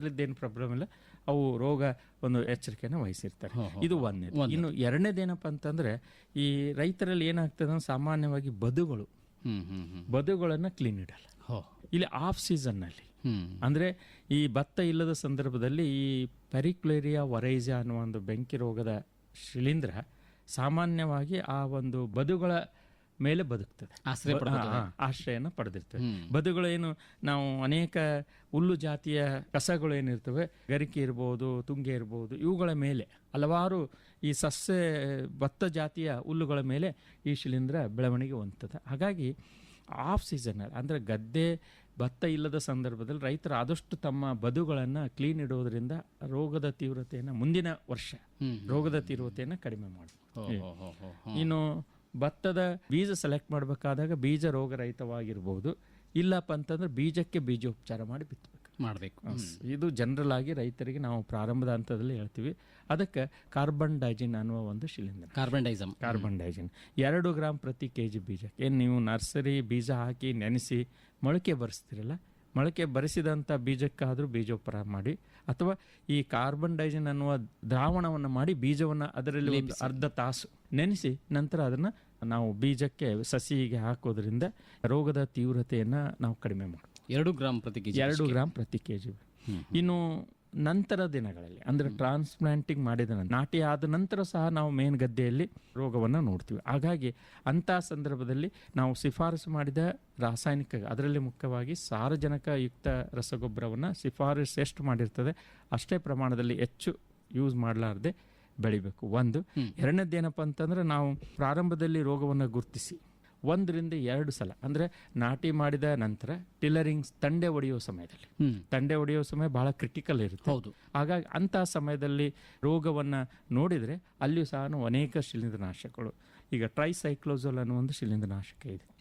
ಏನು ಪ್ರಾಬ್ಲಮ್ ಇಲ್ಲ. ಅವು ರೋಗ ಒಂದು ಎಚ್ಚರಿಕೆಯನ್ನು ವಹಿಸಿರ್ತಾರೆ. ಇದು ಒಂದನೇದು. ಇನ್ನು ಎರಡನೇದೇನಪ್ಪ ಅಂತಂದ್ರೆ ಈ ರೈತರಲ್ಲಿ ಏನಾಗ್ತದೆ ಸಾಮಾನ್ಯವಾಗಿ ಬದುಗಳು. ಬದುಗಳನ್ನು ಕ್ಲೀನ್ ಇಡಲ್ಲ. ಇಲ್ಲಿ ಆಫ್ ಸೀಸನ್ನಲ್ಲಿ ಅಂದರೆ ಅಂದ್ರೆ ಈ ಭತ್ತ ಇಲ್ಲದ ಸಂದರ್ಭದಲ್ಲಿ ಈ ಪೆರಿಕ್ಲೇರಿಯಾ ವರೈಜಾ ಅನ್ನುವ ಒಂದು ಬೆಂಕಿ ರೋಗದ ಶಿಲೀಂಧ್ರ ಸಾಮಾನ್ಯವಾಗಿ ಆ ಒಂದು ಬದುಗಳ ಮೇಲೆ ಬದುಕ್ತದೆ. ಆಶ್ರಯ ಆಶ್ರಯನ ಪಡೆದಿರ್ತವೆ ಬದುಗಳು ಏನು ನಾವು ಅನೇಕ ಹುಲ್ಲು ಜಾತಿಯ ಕಸಗಳು ಏನಿರ್ತವೆ ಗರಿಕೆ ಇರ್ಬೋದು ತುಂಗೆ ಇರ್ಬೋದು ಇವುಗಳ ಮೇಲೆ ಹಲವಾರು ಈ ಸಸ್ಯ ಭತ್ತ ಜಾತಿಯ ಹುಲ್ಲುಗಳ ಮೇಲೆ ಈ ಶಿಲೀಂಧ್ರ ಬೆಳವಣಿಗೆ ಹೊಂದ್ತದೆ. ಹಾಗಾಗಿ ಆಫ್ ಸೀಸನಲ್ಲಿ ಅಂದರೆ ಗದ್ದೆ ಭತ್ತ ಇಲ್ಲದ ಸಂದರ್ಭದಲ್ಲಿ ರೈತರು ಆದಷ್ಟು ತಮ್ಮ ಬದುಗಳನ್ನು ಕ್ಲೀನ್ ಇಡೋದ್ರಿಂದ ರೋಗದ ತೀವ್ರತೆಯನ್ನು ಮುಂದಿನ ವರ್ಷ ರೋಗದ ತೀವ್ರತೆಯನ್ನು ಕಡಿಮೆ ಮಾಡಿ ಇನ್ನು ಭತ್ತದ ಬೀಜ ಸೆಲೆಕ್ಟ್ ಮಾಡಬೇಕಾದಾಗ ಬೀಜ ರೋಗರಹಿತವಾಗಿರ್ಬೋದು. ಇಲ್ಲಪ್ಪ ಅಂತಂದ್ರೆ ಬೀಜಕ್ಕೆ ಬೀಜೋಪಚಾರ ಮಾಡಿ ಬಿತ್ತಬೇಕು ಮಾಡಬೇಕು. ಇದು ಜನರಲ್ ಆಗಿ ರೈತರಿಗೆ ನಾವು ಪ್ರಾರಂಭದ ಹಂತದಲ್ಲಿ ಹೇಳ್ತೀವಿ. ಅದಕ್ಕೆ ಕಾರ್ಬನ್ ಡೈಜಿನ್ ಅನ್ನುವ ಒಂದು ಶಿಲೀಂಧ್ರ. ಕಾರ್ಬನ್ ಡೈಸಮ್ ಕಾರ್ಬನ್ ಡೈಜಿನ್ ಎರಡು ಗ್ರಾಮ್ ಪ್ರತಿ ಕೆ ಜಿ ಬೀಜಕ್ಕೆ. ಏನು ನೀವು ನರ್ಸರಿ ಬೀಜ ಹಾಕಿ ನೆನೆಸಿ ಮೊಳಕೆ ಬರೆಸ್ತೀರಲ್ಲ ಮೊಳಕೆ ಬರೆಸಿದಂಥ ಬೀಜಕ್ಕಾದರೂ ಬೀಜೋಪಚಾರ ಮಾಡಿ. ಅಥವಾ ಈ ಕಾರ್ಬನ್ ಡೈಜನ್ ಅನ್ನುವ ದ್ರಾವಣವನ್ನು ಮಾಡಿ ಬೀಜವನ್ನು ಅದರಲ್ಲಿ ಒಂದು ಅರ್ಧ ತಾಸು ನೆನೆಸಿ ನಂತರ ಅದನ್ನು ನಾವು ಬೀಜಕ್ಕೆ ಸಸಿಗೆ ಹಾಕೋದ್ರಿಂದ ರೋಗದ ತೀವ್ರತೆಯನ್ನು ನಾವು ಕಡಿಮೆ ಮಾಡ್ತೀವಿ ಎರಡು ಗ್ರಾಮ್ ಪ್ರತಿ ಕೆಜಿ ಎರಡು ಗ್ರಾಮ್ ಪ್ರತಿ ಕೆ ಜಿ ಇನ್ನು ನಂತರ ದಿನಗಳಲ್ಲಿ ಅಂದ್ರೆ ಟ್ರಾನ್ಸ್ಪ್ಲಾಂಟಿಂಗ್ ಮಾಡಿದ ನಂತರ ನಾಟಿ ಆದ ನಂತರ ಸಹ ನಾವು ಮೇನ್ ಗದ್ದೆಯಲ್ಲಿ ರೋಗವನ್ನು ನೋಡ್ತೀವಿ. ಹಾಗಾಗಿ ಅಂಥ ಸಂದರ್ಭದಲ್ಲಿ ನಾವು ಶಿಫಾರಸು ಮಾಡಿದ ರಾಸಾಯನಿಕ ಅದರಲ್ಲಿ ಮುಖ್ಯವಾಗಿ ಸಾರಜನಕ ಯುಕ್ತ ರಸಗೊಬ್ಬರವನ್ನು ಶಿಫಾರಸು ಎಷ್ಟು ಮಾಡಿರ್ತದೆ ಅಷ್ಟೇ ಪ್ರಮಾಣದಲ್ಲಿ ಹೆಚ್ಚು ಯೂಸ್ ಮಾಡಲಾರ್ದೆ ಬೆಳಿಬೇಕು. ಒಂದು ಎರಡನೇದೇನಪ್ಪ ಅಂತಂದ್ರೆ ನಾವು ಪ್ರಾರಂಭದಲ್ಲಿ ರೋಗವನ್ನು ಗುರುತಿಸಿ. ಒಂದರಿಂದ ಎರಡು ಸಲ. ಅಂದರೆ ನಾಟಿ ಮಾಡಿದ ನಂತರ ಟಿಲ್ಲರಿಂಗ್ ತಂಡೆ ಒಡೆಯುವ ಸಮಯದಲ್ಲಿ. ತಂಡೆ ಒಡೆಯುವ ಸಮಯ ಬಹಳ ಕ್ರಿಟಿಕಲ್ ಇರುತ್ತೆ. ಹೌದು. ಹಾಗಾಗಿ ಅಂಥ ಸಮಯದಲ್ಲಿ ರೋಗವನ್ನು ನೋಡಿದರೆ ಅಲ್ಲಿಯೂ ಸಹ ಅನೇಕ ಶಿಲೀಂಧ್ರನಾಶಕಗಳು. ಈಗ ಟ್ರೈಸೈಕ್ಲೋಸಲ್ ಅನ್ನೋ ಒಂದು ಶಿಲೀಂಧ್ರನಾಶಕ ಇದೆ.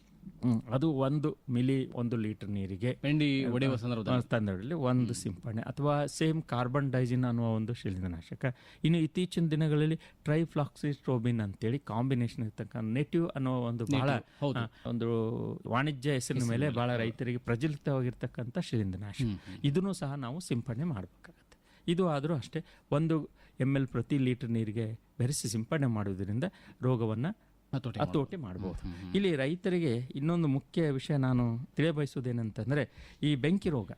ಅದು ಒಂದು ಮಿಲಿ ಒಂದು ಲೀಟರ್ ನೀರಿಗೆ. ಬೆಂಡಿ ಒಡೆಯುವ ಸಂದರ್ಭದಲ್ಲಿ. ಒಂದು ಸಿಂಪಡಣೆ ಅಥವಾ ಸೇಮ್ ಕಾರ್ಬನ್ ಡೈಜಿನ್ ಅನ್ನುವ ಒಂದು ಶಿಲೀಂಧ್ರನಾಶಕ. ಇನ್ನು ಇತ್ತೀಚಿನ ದಿನಗಳಲ್ಲಿ ಟ್ರೈಫ್ಲಾಕ್ಸಿಸ್ಟ್ರೋಬಿನ್ ಅಂತೇಳಿ ಕಾಂಬಿನೇಷನ್ ಇರ್ತಕ್ಕಂಥ ನೆಟಿವ್ ಅನ್ನೋ ಒಂದು ಬಹಳ. ಒಂದು ವಾಣಿಜ್ಯ ಹೆಸರಿನ ಮೇಲೆ ಬಹಳ ರೈತರಿಗೆ ಪ್ರಚಲಿತವಾಗಿರ್ತಕ್ಕಂಥ ಶಿಲೀಂಧ್ರನಾಶಕ ಇದನ್ನು ಸಹ ನಾವು ಸಿಂಪಡಣೆ ಮಾಡಬೇಕಾಗತ್ತೆ. ಇದು ಆದರೂ ಅಷ್ಟೇ ಒಂದು ಎಂ ಎಲ್ ಪ್ರತಿ ಲೀಟರ್ ನೀರಿಗೆ ಬೆರೆಸಿ ಸಿಂಪಡಣೆ ಮಾಡುವುದರಿಂದ ರೋಗವನ್ನು ಹತೋಟಿ ಮಾಡಬಹುದು ಇಲ್ಲಿ ರೈತರಿಗೆ ಇನ್ನೊಂದು ಮುಖ್ಯ ವಿಷಯ ನಾನು ತಿಳಿಯಬಯಸುವುದೇನಂತಂದರೆ ಈ ಬೆಂಕಿ ರೋಗ.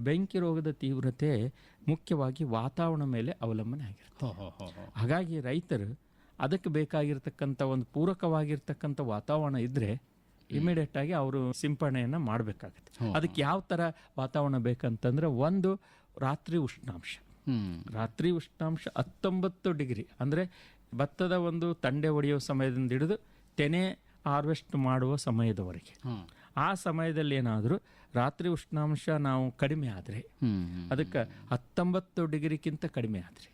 ಬೆಂಕಿ ರೋಗದ ತೀವ್ರತೆ ಮುಖ್ಯವಾಗಿ ವಾತಾವರಣ ಮೇಲೆ ಅವಲಂಬನೆ ಆಗಿರುತ್ತೆ. ಹಾಗಾಗಿ ರೈತರು ಅದಕ್ಕೆ ಬೇಕಾಗಿರ್ತಕ್ಕಂಥ ಒಂದು ಪೂರಕವಾಗಿರ್ತಕ್ಕಂಥ ವಾತಾವರಣ ಇದ್ದರೆ ಇಮಿಡಿಯೇಟ್ ಆಗಿ ಅವರು ಸಿಂಪಡಣೆಯನ್ನು ಮಾಡಬೇಕಾಗುತ್ತೆ. ಅದಕ್ಕೆ ಯಾವ ಥರ ವಾತಾವರಣ ಬೇಕಂತಂದ್ರೆ ಒಂದು ರಾತ್ರಿ ಉಷ್ಣಾಂಶ. ರಾತ್ರಿ ಉಷ್ಣಾಂಶ ಹತ್ತೊಂಬತ್ತು ಡಿಗ್ರಿ. ಅಂದರೆ ಭತ್ತದ ಒಂದು ತಂಡೆ ಒಡೆಯುವ ಸಮಯದಿಂದ ಹಿಡಿದು ತೆನೆ ಹಾರ್ವೆಸ್ಟ್ ಮಾಡುವ ಸಮಯದವರೆಗೆ. ಆ ಸಮಯದಲ್ಲಿ ಏನಾದರೂ ರಾತ್ರಿ ಉಷ್ಣಾಂಶ ನಾವು ಕಡಿಮೆ ಆದರೆ ಅದಕ್ಕೆ ಹತ್ತೊಂಬತ್ತು ಡಿಗ್ರಿಗಿಂತ ಕಡಿಮೆ ಆದರೆ.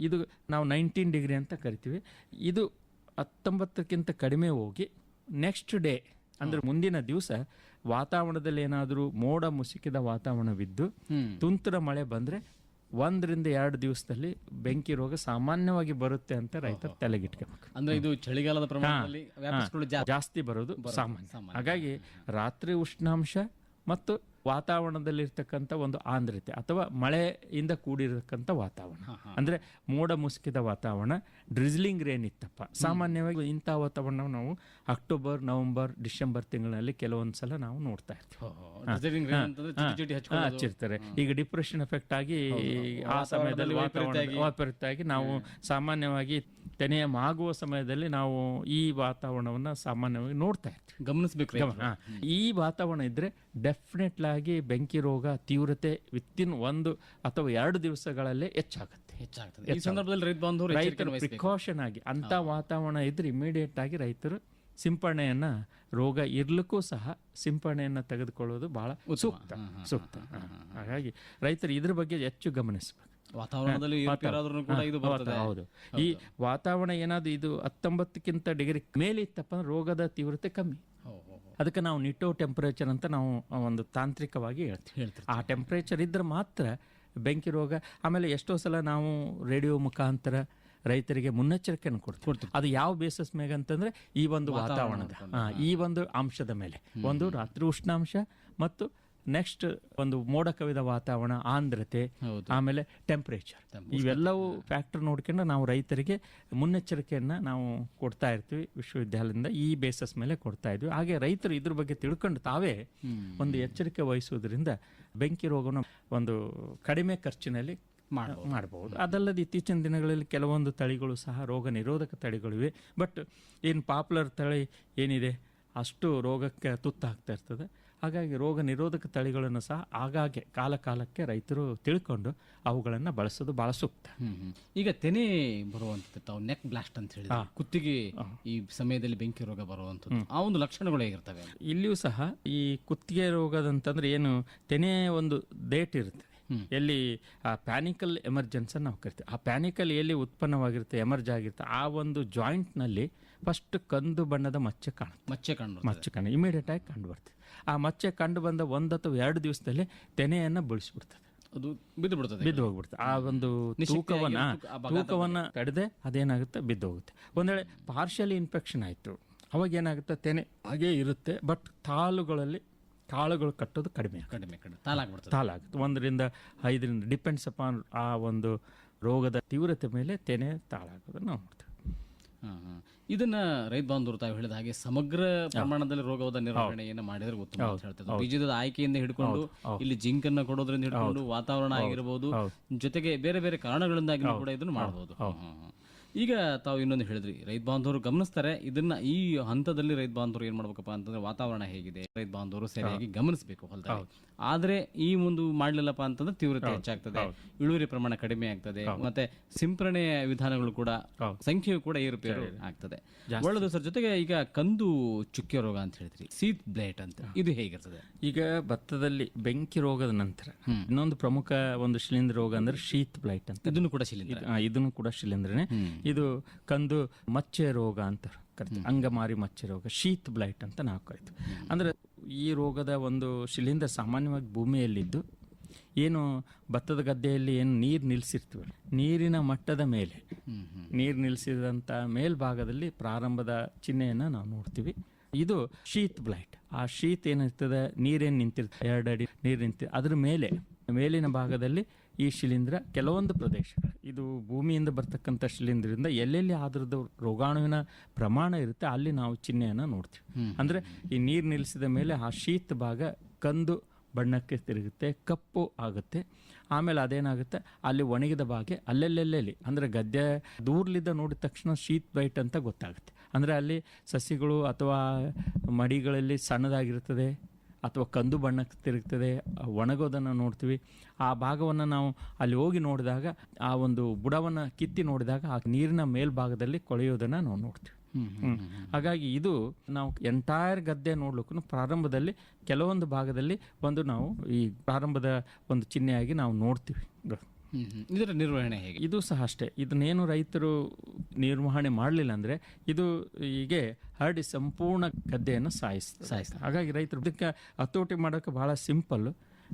ಇದು ನಾವು ನೈನ್ಟೀನ್ ಡಿಗ್ರಿ ಅಂತ ಕರಿತೀವಿ. ಇದು ಹತ್ತೊಂಬತ್ತಕ್ಕಿಂತ ಕಡಿಮೆ ಹೋಗಿ ನೆಕ್ಸ್ಟ್ ಡೇ ಅಂದರೆ ಮುಂದಿನ ದಿವಸ ವಾತಾವರಣದಲ್ಲಿ ಏನಾದರೂ ಮೋಡ ಮುಸುಕಿದ ವಾತಾವರಣವಿದ್ದು ತುಂತುರ ಮಳೆ ಬಂದರೆ ಒಂದರಿಂದ ಎರಡು ದಿವಸದಲ್ಲಿ ಬೆಂಕಿ ರೋಗ ಸಾಮಾನ್ಯವಾಗಿ ಬರುತ್ತೆ ಅಂತ ರೈತರು ತಲೆಗಿಟ್ಕೋಬೇಕು. ಅಂದ್ರೆ ಇದು ಚಳಿಗಾಲದ ಪ್ರಮಾಣದಲ್ಲಿ ವ್ಯಾಪಿಸಿಕೊಳ್ಳು ಜಾಸ್ತಿ ಬರೋದು ಸಾಮಾನ್ಯ. ಹಾಗಾಗಿ ರಾತ್ರಿ ಉಷ್ಣಾಂಶ ಮತ್ತು ವಾತಾವರಣದಲ್ಲಿರ್ತಕ್ಕಂಥ ಒಂದು ಆಂದ್ರತೆ ಅಥವಾ ಮಳೆಯಿಂದ ಕೂಡಿರತಕ್ಕಂಥ ವಾತಾವರಣ. ಅಂದರೆ ಮೋಡ ಮುಸುಕಿದ ವಾತಾವರಣ ಡ್ರಿಜ್ಲಿಂಗ್ ರೇನ್ ಇತ್ತಪ್ಪ. ಸಾಮಾನ್ಯವಾಗಿ ಇಂಥ ವಾತಾವರಣ ನಾವು ಅಕ್ಟೋಬರ್ ನವೆಂಬರ್ ಡಿಸೆಂಬರ್ ತಿಂಗಳಲ್ಲಿ ಕೆಲವೊಂದು ಸಲ ನಾವು ನೋಡ್ತಾ ಇರ್ತೀವಿ. ಹಚ್ಚಿರ್ತಾರೆ. ಈಗ ಡಿಪ್ರೆಷನ್ ಎಫೆಕ್ಟ್ ಆಗಿ ಆ ಸಮಯದಲ್ಲಿ ವಾತಾವರಣ ನಾವು ಸಾಮಾನ್ಯವಾಗಿ ತೆನೆಯ ಮಾಗುವ ಸಮಯದಲ್ಲಿ ನಾವು ಈ ವಾತಾವರಣವನ್ನ ಸಾಮಾನ್ಯವಾಗಿ ನೋಡ್ತಾ ಇರ್ತೀವಿ. ಗಮನಿಸಬೇಕು. ಈ ವಾತಾವರಣ ಇದ್ರೆ ಡೆಫಿನೆಟ್ಲಾಗಿ ಬೆಂಕಿ ರೋಗ ತೀವ್ರತೆ ವಿತ್ತಿನ್ ಒಂದು ಅಥವಾ ಎರಡು ದಿವಸಗಳಲ್ಲೇ ಹೆಚ್ಚಾಗುತ್ತೆ. ಹೆಚ್ಚಾಗ್ತದೆ. ಈ ಸಂದರ್ಭದಲ್ಲಿ ರೈತ ರೈತರು ಪ್ರಿಕಾಷನ್ ಆಗಿ ಅಂತ ವಾತಾವರಣ ಇದ್ರೆ ಇಮಿಡಿಯೇಟ್ ಆಗಿ ರೈತರು ಸಿಂಪಡಣೆಯನ್ನ ರೋಗ ಇರ್ಲಿಕ್ಕೂ ಸಹ ಸಿಂಪಡಣೆಯನ್ನ ತೆಗೆದುಕೊಳ್ಳೋದು ಬಹಳ ಸೂಕ್ತ. ಸೂಕ್ತ. ಹಾಗಾಗಿ ರೈತರು ಇದ್ರ ಬಗ್ಗೆ ಹೆಚ್ಚು ಗಮನಿಸಬೇಕು. ವಾತಾವರಣದಲ್ಲಿ ಏರುಪೇರಾದ್ರೂ ಕೂಡ ಇದು ಬರ್ತದೆ. ಹೌದು. ಈ ವಾತಾವರಣ ಏನಾದ್ರು ಇದು ಹತ್ತೊಂಬತ್ತಕ್ಕಿಂತ ಡಿಗ್ರಿ ಮೇಲೆ ಇತ್ತಪ್ಪ ಅಂದ್ರೆ ರೋಗದ ತೀವ್ರತೆ ಕಮ್ಮಿ. ಅದಕ್ಕೆ ನಾವು ನಿಟೋ ಟೆಂಪರೇಚರ್ ಅಂತ ನಾವು ಒಂದು ತಾಂತ್ರಿಕವಾಗಿ ಹೇಳ್ತೀವಿ. ಹೇಳ್ತೀವಿ ಆ ಟೆಂಪರೇಚರ್ ಇದ್ರೆ ಮಾತ್ರ ಬೆಂಕಿ ರೋಗ ಆಮೇಲೆ ಎಷ್ಟೋ ಸಲ ನಾವು ರೇಡಿಯೋ ಮುಖಾಂತರ ರೈತರಿಗೆ ಮುನ್ನೆಚ್ಚರಿಕೆಯನ್ನು ಕೊಡ್ತೀವಿ. ಅದು ಯಾವ ಬೇಸಸ್ ಮೇಲೆ ಅಂತಂದ್ರೆ ಈ ಒಂದು ವಾತಾವರಣದ ಈ ಒಂದು ಅಂಶದ ಮೇಲೆ. ಒಂದು ರಾತ್ರಿ ಉಷ್ಣಾಂಶ ಮತ್ತು ನೆಕ್ಸ್ಟ್ ಒಂದು ಮೋಡ ಕವಿದ ವಾತಾವರಣ ಆಂದ್ರತೆ ಆಮೇಲೆ ಟೆಂಪರೇಚರ್ ಇವೆಲ್ಲವೂ ಫ್ಯಾಕ್ಟರ್ ನೋಡ್ಕೊಂಡು ನಾವು ರೈತರಿಗೆ ಮುನ್ನೆಚ್ಚರಿಕೆಯನ್ನು ನಾವು ಕೊಡ್ತಾ ಇರ್ತೀವಿ ವಿಶ್ವವಿದ್ಯಾಲಯದಿಂದ ಈ ಬೇಸಸ್ ಮೇಲೆ ಕೊಡ್ತಾ ಇದ್ವಿ. ಹಾಗೆ ರೈತರು ಇದ್ರ ಬಗ್ಗೆ ತಿಳ್ಕೊಂಡು ತಾವೇ ಒಂದು ಎಚ್ಚರಿಕೆ ವಹಿಸುವುದರಿಂದ ಬೆಂಕಿ ರೋಗನ ಒಂದು ಕಡಿಮೆ ಖರ್ಚಿನಲ್ಲಿ. ಮಾಡಬಹುದು ಅದಲ್ಲದೆ ಇತ್ತೀಚಿನ ದಿನಗಳಲ್ಲಿ ಕೆಲವೊಂದು ತಳಿಗಳು ಸಹ ರೋಗ ನಿರೋಧಕ ತಳಿಗಳಿವೆ ಬಟ್ ಏನು ಪಾಪ್ಯುಲರ್ ತಳಿ ಏನಿದೆ? ಅಷ್ಟು ರೋಗಕ್ಕೆ ತುತ್ತಾಗ್ತಾ ಇರ್ತದೆ. ಹಾಗಾಗಿ ರೋಗ ನಿರೋಧಕ ತಳಿಗಳನ್ನು ಸಹ ಆಗಾಗ್ಗೆ ಕಾಲ ಕಾಲಕ್ಕೆ ರೈತರು ತಿಳ್ಕೊಂಡು ಅವುಗಳನ್ನು ಬಳಸೋದು ಭಾಳ ಸೂಕ್ತ. ಈಗ ತೆನೆ ಬರುವಂಥದ್ದು ತಾವು ನೆಕ್ ಬ್ಲಾಸ್ಟ್ ಅಂತ ಹೇಳಿ ಕುತ್ತಿಗೆ ಈ ಸಮಯದಲ್ಲಿ ಬೆಂಕಿ ರೋಗ ಬರುವಂತದ್ದು ಆ ಒಂದು ಲಕ್ಷಣಗಳು ಹೇಗಿರ್ತವೆ? ಇಲ್ಲಿಯೂ ಸಹ ಈ ಕುತ್ತಿಗೆ ರೋಗದಂತಂದ್ರೆ ಏನು ತೆನೆ ಒಂದು ಡೇಟ್ ಇರುತ್ತೆ. ಎಲ್ಲಿ ಆ ಪ್ಯಾನಿಕಲ್ ಎಮರ್ಜೆನ್ಸ್ ನಾವು ಕರಿತೀವಿ. ಆ ಪ್ಯಾನಿಕಲ್ ಎಲ್ಲಿ ಉತ್ಪನ್ನವಾಗಿರುತ್ತೆ ಎಮರ್ಜ್ ಆಗಿರುತ್ತೆ ಆ ಒಂದು ಜಾಯಿಂಟ್ನಲ್ಲಿ ಫಸ್ಟ್ ಕಂದು ಬಣ್ಣದ ಮಚ್ಚೆ ಕಾಣುತ್ತೆ. ಮಚ್ಚೆ ಕಂಡು ಮಚ್ಚೆ ಕಾಣ ಇಮಿಡಿಯೇಟ್ ಆಗಿ ಕಂಡು ಬರ್ತದೆ. ಆ ಮಚ್ಚೆ ಕಂಡು ಬಂದ ಒಂದು ಅಥವಾ ಎರಡು ದಿವಸದಲ್ಲಿ ತೆನೆಯನ್ನು ಬಳಸಿಬಿಡ್ತದೆ. ಅದು ಬಿದ್ದು ಬಿಡ್ತದೆ ಬಿದ್ದು ಹೋಗ್ಬಿಡ್ತದೆ ಆ ಒಂದು ತೂಕವನ್ನ ತೂಕವನ್ನ ತಡೆದೆ ಅದೇನಾಗುತ್ತೆ? ಬಿದ್ದು ಹೋಗುತ್ತೆ ಒಂದ್ ವೇಳೆ ಪಾರ್ಷಿಯಲಿ ಇನ್ಫೆಕ್ಷನ್ ಆಯಿತು. ಅವಾಗ ಏನಾಗುತ್ತೆ? ತೆನೆ ಹಾಗೇ ಇರುತ್ತೆ ಬಟ್ ತಾಲುಗಳಲ್ಲಿ ಕಾಳುಗಳು ಕಟ್ಟೋದು ಕಡಿಮೆ ಕಡಿಮೆ ಕಡಿಮೆ. ತಾಲಾಗ್ಬಿಡ್ತದೆ. ತಾಲಾಗುತ್ತೆ. ಒಂದರಿಂದ ಐದರಿಂದ ಡಿಪೆಂಡ್ಸ್ ಅಪಾನ್ ಆ ಒಂದು ರೋಗದ ತೀವ್ರತೆ ಮೇಲೆ ತೆನೆ ತಾಳಾಗೋದನ್ನು ನಾವು ನೋಡ್ತೀವಿ. ಇದನ್ನ ರೈತ ಬಾಂಧವರು ತಾವು ಹೇಳಿದ ಹಾಗೆ ಸಮಗ್ರ ಪ್ರಮಾಣದಲ್ಲಿ ರೋಗದ ನಿರ್ವಹಣೆಯನ್ನು ಮಾಡಿದ್ರೆ ಉತ್ತಮ ಅಂತ ಬೀಜದ ಆಯ್ಕೆಯಿಂದ ಹಿಡ್ಕೊಂಡು ಇಲ್ಲಿ ಜಿಂಕ್ ಅನ್ನ ಕೊಡೋದ್ರಿಂದ ಹಿಡ್ಕೊಂಡು ವಾತಾವರಣ ಆಗಿರಬಹುದು ಜೊತೆಗೆ ಬೇರೆ ಬೇರೆ ಕಾರಣಗಳಿಂದಾಗಿ ಕೂಡ ಇದನ್ನು ಮಾಡಬಹುದು ಈಗ ತಾವು ಇನ್ನೊಂದು ಹೇಳಿದ್ರಿ ರೈತ ಬಾಂಧವರು ಗಮನಿಸ್ತಾರೆ ಇದನ್ನ ಈ ಹಂತದಲ್ಲಿ ರೈತ ಬಾಂಧವರು ಏನ್ ಮಾಡ್ಬೇಕಪ್ಪ ಅಂತಂದ್ರೆ ವಾತಾವರಣ ಹೇಗಿದೆ ರೈತ ಬಾಂಧವರು ಸರಿಯಾಗಿ ಗಮನಿಸಬೇಕು ಹೊಲದಲ್ಲಿ. ಆದ್ರೆ ಈ ಒಂದು ಮಾಡ್ಲಿಲ್ಲಪ್ಪ ಅಂತಂದ್ರೆ ತೀವ್ರತೆ ಹೆಚ್ಚಾಗ್ತದೆ ಇಳುವರಿ ಪ್ರಮಾಣ ಕಡಿಮೆ ಆಗ್ತದೆ ಮತ್ತೆ ಸಿಂಪರಣೆಯ ವಿಧಾನಗಳು ಕೂಡ ಸಂಖ್ಯೆಯು ಕೂಡ ಏರುಪೇರು ಆಗ್ತದೆ. ಒಳ್ಳೆದು ಸರ್ ಜೊತೆಗೆ ಈಗ ಕಂದು ಚುಕ್ಕೆ ರೋಗ ಅಂತ ಹೇಳಿದ್ರಿ ಸೀತ್ ಬ್ಲೇಟ್ ಅಂತ ಇದು ಹೇಗಿರ್ತದೆ? ಈಗ ಭತ್ತದಲ್ಲಿ ಬೆಂಕಿ ರೋಗದ ನಂತರ ಇನ್ನೊಂದು ಪ್ರಮುಖ ಒಂದು ಶಿಲೀಂಧ್ರ ರೋಗ ಅಂದ್ರೆ ಶೀತ್ ಬ್ಲೈಟ್ ಅಂತ. ಇದನ್ನು ಕೂಡ ಶಿಲೀಂಧ್ರ. ಇದನ್ನು ಕೂಡ ಶಿಲೀಂಧ್ರನೇ. ಇದು ಕಂದು ಮಚ್ಚೆ ರೋಗ ಅಂತ ಕರಿತೀವಿ. ಅಂಗಮಾರಿ ಮಚ್ಚೆ ರೋಗ ಶೀತ್ ಬ್ಲೈಟ್ ಅಂತ ನಾವು ಕರಿತೀವಿ. ಅಂದ್ರೆ ಈ ರೋಗದ ಒಂದು ಶಿಲೀಂಧ್ರ ಸಾಮಾನ್ಯವಾಗಿ ಭೂಮಿಯಲ್ಲಿದ್ದು ಏನು ಭತ್ತದ ಗದ್ದೆಯಲ್ಲಿ ಏನು ನೀರು ನಿಲ್ಲಿಸಿರ್ತೀವಿ ನೀರಿನ ಮಟ್ಟದ ಮೇಲೆ ನೀರು ನಿಲ್ಲಿಸಿದಂಥ ಮೇಲ್ಭಾಗದಲ್ಲಿ ಪ್ರಾರಂಭದ ಚಿಹ್ನೆಯನ್ನು ನಾವು ನೋಡ್ತೀವಿ. ಇದು ಶೀತ್ ಬ್ಲೈಟ್. ಆ ಶೀತ್ ಏನಿರ್ತದೆ? ನೀರೇನು ನಿಂತಿರ್ತದೆ ಎರಡು ಅಡಿ ನೀರು ನಿಂತಿ ಅದ್ರ ಮೇಲೆ ಮೇಲಿನ ಭಾಗದಲ್ಲಿ ಈ ಶಿಲೀಂಧ್ರ ಕೆಲವೊಂದು ಪ್ರದೇಶಗಳು ಇದು ಭೂಮಿಯಿಂದ ಬರ್ತಕ್ಕಂಥ ಶಿಲೀಂಧ್ರದಿಂದ ಎಲ್ಲೆಲ್ಲಿ ಆದ್ರದ ರೋಗಾಣುವಿನ ಪ್ರಮಾಣ ಇರುತ್ತೆ ಅಲ್ಲಿ ನಾವು ಚಿಹ್ನೆಯನ್ನು ನೋಡ್ತೀವಿ. ಅಂದರೆ ಈ ನೀರು ನಿಲ್ಲಿಸಿದ ಮೇಲೆ ಆ ಶೀತ ಭಾಗ ಕಂದು ಬಣ್ಣಕ್ಕೆ ತಿರುಗುತ್ತೆ ಕಪ್ಪು ಆಗುತ್ತೆ. ಆಮೇಲೆ ಅದೇನಾಗುತ್ತೆ? ಅಲ್ಲಿ ಒಣಗಿದ ಭಾಗೆ ಅಲ್ಲೆಲ್ಲೆಲ್ಲಿ ಅಂದರೆ ಗದ್ದೆ ದೂರ್ಲಿದ್ದ ನೋಡಿದ ತಕ್ಷಣ ಶೀತ್ ಬೈಟ್ ಅಂತ ಗೊತ್ತಾಗುತ್ತೆ. ಅಂದರೆ ಅಲ್ಲಿ ಸಸಿಗಳು ಅಥವಾ ಮಡಿಗಳಲ್ಲಿ ಸಣ್ಣದಾಗಿರ್ತದೆ ಅಥವಾ ಕಂದು ಬಣ್ಣಕ್ಕೆ ತಿರುಗ್ತದೆ ಒಣಗೋದನ್ನು ನೋಡ್ತೀವಿ. ಆ ಭಾಗವನ್ನು ನಾವು ಅಲ್ಲಿ ಹೋಗಿ ನೋಡಿದಾಗ ಆ ಒಂದು ಬುಡವನ್ನು ಕಿತ್ತಿ ನೋಡಿದಾಗ ಆ ನೀರಿನ ಮೇಲ್ಭಾಗದಲ್ಲಿ ಕೊಳೆಯೋದನ್ನು ನಾವು ನೋಡ್ತೀವಿ. ಹಾಗಾಗಿ ಇದು ನಾವು ಎಂಟೈರ್ ಗದ್ದೆ ನೋಡ್ಲಿಕ್ಕೂ ಪ್ರಾರಂಭದಲ್ಲಿ ಕೆಲವೊಂದು ಭಾಗದಲ್ಲಿ ಒಂದು ನಾವು ಈ ಪ್ರಾರಂಭದ ಒಂದು ಚಿಹ್ನೆಯಾಗಿ ನಾವು ನೋಡ್ತೀವಿ. ಇದರ ನಿರ್ವಹಣೆ ಹೇಗೆ? ಇದು ಸಹ ಅಷ್ಟೇ. ಇದನ್ನೇನು ರೈತರು ನಿರ್ವಹಣೆ ಮಾಡಲಿಲ್ಲ ಅಂದರೆ ಇದು ಹೀಗೆ ಹರಡಿ ಸಂಪೂರ್ಣ ಗದ್ದೆಯನ್ನು ಸಾಯಿಸ್ತದೆ ಹಾಗಾಗಿ ರೈತರು ಇದಕ್ಕೆ ಹತೋಟಿ ಮಾಡೋಕೆ ಭಾಳ ಸಿಂಪಲ್.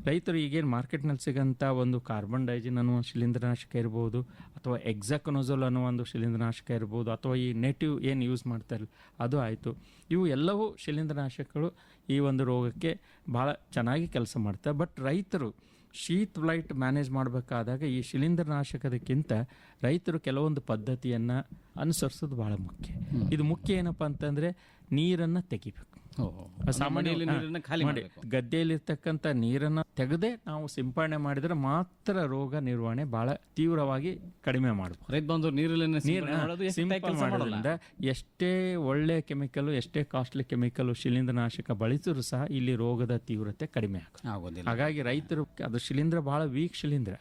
ರೈತರು ಈಗೇನು ಮಾರ್ಕೆಟ್ನಲ್ಲಿ ಸಿಗೋಂಥ ಒಂದು ಕಾರ್ಬನ್ ಡೈಜಿನ್ ಅನ್ನುವ ಶಿಲೀಂಧ್ರನಾಶಕ ಇರ್ಬೋದು ಅಥವಾ ಎಕ್ಸಾಕೊನೋಸೋಲ್ ಅನ್ನೋ ಒಂದು ಶಿಲೀಂಧ್ರನಾಶಕ ಇರ್ಬೋದು ಅಥವಾ ಈ ನೆಟಿವ್ ಏನು ಯೂಸ್ ಮಾಡ್ತಾರೆ ಅದು ಆಯಿತು. ಇವು ಎಲ್ಲವೂ ಶಿಲೀಂಧ್ರನಾಶಕಗಳು ಈ ಒಂದು ರೋಗಕ್ಕೆ ಭಾಳ ಚೆನ್ನಾಗಿ ಕೆಲಸ ಮಾಡ್ತಾರೆ ಬಟ್ ರೈತರು ಶೀತ್ ಬ್ಲೈಟ್ ಮ್ಯಾನೇಜ್ ಮಾಡಬೇಕಾದಾಗ ಈ ಶಿಲೀಂಧ್ರನಾಶಕದಕ್ಕಿಂತ ರೈತರು ಕೆಲವೊಂದು ಪದ್ಧತಿಯನ್ನು ಅನುಸರಿಸೋದು ಭಾಳ ಮುಖ್ಯ. ಇದು ಮುಖ್ಯ ಏನಪ್ಪ ಅಂತಂದರೆ ನೀರನ್ನು ತೆಗಿಬೇಕು. ನೀರನ್ನ ಖಾಲಿ ಮಾಡಿ ಗದ್ದೆಯಲ್ಲಿರ್ತಕ್ಕಂಥ ನೀರನ್ನು ತೆಗೆದೇ ನಾವು ಸಿಂಪರಣೆ ಮಾಡಿದ್ರೆ ಮಾತ್ರ ರೋಗ ನಿರ್ವಹಣೆ ಬಹಳ ತೀವ್ರವಾಗಿ ಕಡಿಮೆ ಮಾಡಬಹುದು ರೈತ ಬಂದು ಸಿಂಪಡಣೆ ಸಿಂಪಲ್ ಮಾಡೋದ್ರಿಂದ ಎಷ್ಟೇ ಒಳ್ಳೆ ಕೆಮಿಕಲ್ ಎಷ್ಟೇ ಕಾಸ್ಟ್ಲಿ ಕೆಮಿಕಲ್ ಶಿಲೀಂಧ್ರನಾಶಕ ಬಳಸಿದ್ರು ಸಹ ಇಲ್ಲಿ ರೋಗದ ತೀವ್ರತೆ ಕಡಿಮೆ ಆಗುತ್ತೆ. ಆಗೋದಿಲ್ಲ. ಹಾಗಾಗಿ ರೈತರು ಅದು ಶಿಲೀಂಧ್ರ ಬಹಳ ವೀಕ್ ಶಿಲೀಂಧ್ರ.